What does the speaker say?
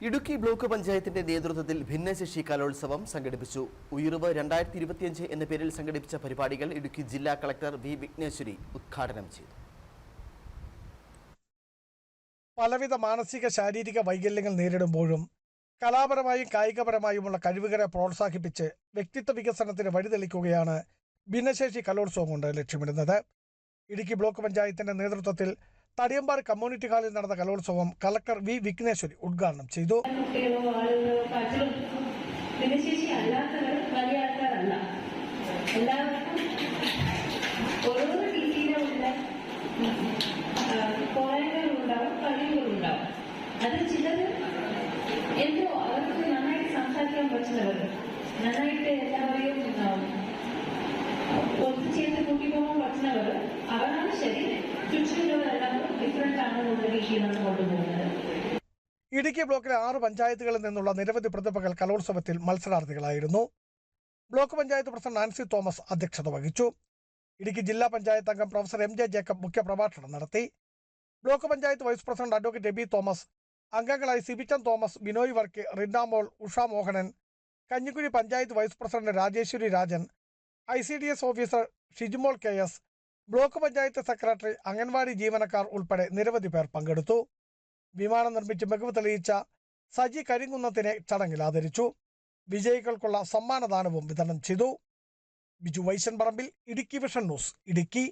Idukki block പഞ്ചായത്തിന്റെ നേതൃത്വത്തിൽ ഭിന്നശേഷി കലോത്സവം സംഘടിപ്പിച്ചു. ഉയർവ് രണ്ടായിരത്തി ഇരുപത്തിയഞ്ച് എന്ന പേരിൽ സംഘടിപ്പിച്ച പരിപാടികൾ ഇടുക്കി ജില്ലാ കളക്ടർ വി വിഘ്നേശ്വരി ഉദ്ഘാടനം ചെയ്തു. പലവിധ മാനസിക ശാരീരിക വൈകല്യങ്ങൾ നേരിടുമ്പോഴും കലാപരമായും കായികപരമായുമുള്ള കഴിവുകളെ പ്രോത്സാഹിപ്പിച്ച് വ്യക്തിത്വ വികസനത്തിന് വഴിതെളിക്കുകയാണ് ഭിന്നശേഷി കലോത്സവം കൊണ്ട് ലക്ഷ്യമിടുന്നത്. ഇടുക്കി ബ്ലോക്ക് പഞ്ചായത്തിന്റെ നേതൃത്വത്തിൽ തടിയമ്പാട് കമ്മ്യൂണിറ്റി ഹാളിൽ നടന്ന കലോത്സവം കളക്ടർ വി വിഘ്നേശ്വരി ഉദ്ഘാടനം ചെയ്തു. ഓരോ ഒത്തുചേർന്ന് കൂട്ടിപ്പോകാൻ പറ്റുന്നവർ അവരാണ് ശരി ചുറ്റുമുള്ളവരെല്ലാം ഇടുക്കി ബ്ലോക്കിലെ ആറ് പഞ്ചായത്തുകളിൽ നിന്നുള്ള നിരവധി പ്രതിഭകൾ കലോത്സവത്തിൽ മത്സരാർത്ഥികളായിരുന്നു. Block panchayat president Nancy Thomas അധ്യക്ഷത വഹിച്ചു. ഇടുക്കി ജില്ലാ പഞ്ചായത്ത് അംഗം പ്രൊഫസർ എം ജെ ജേക്കബ് മുഖ്യപ്രഭാഷണം നടത്തി. Block panchayat vice president advocate Abi Thomas അംഗങ്ങളായി Sibichan Thomas Binoy Varkey Rinnamol Usha Mohanan Kanjikuzhi panchayat vice president Rajeswari Rajan I officer Shijumol K S block panchayat secretary anganwadi ജീവനക്കാർ ഉൾപ്പെടെ നിരവധി പേർ പങ്കെടുത്തു. വിമാനം നിർമ്മിച്ച് മികവ് തെളിയിച്ച സജി കരിങ്കുന്നത്തിനെ ചടങ്ങിൽ ആദരിച്ചു. വിജയികൾക്കുള്ള സമ്മാനദാനവും വിതരണം ചെയ്തു. Biju Vaishan Parambil Idukki vision news Idukki.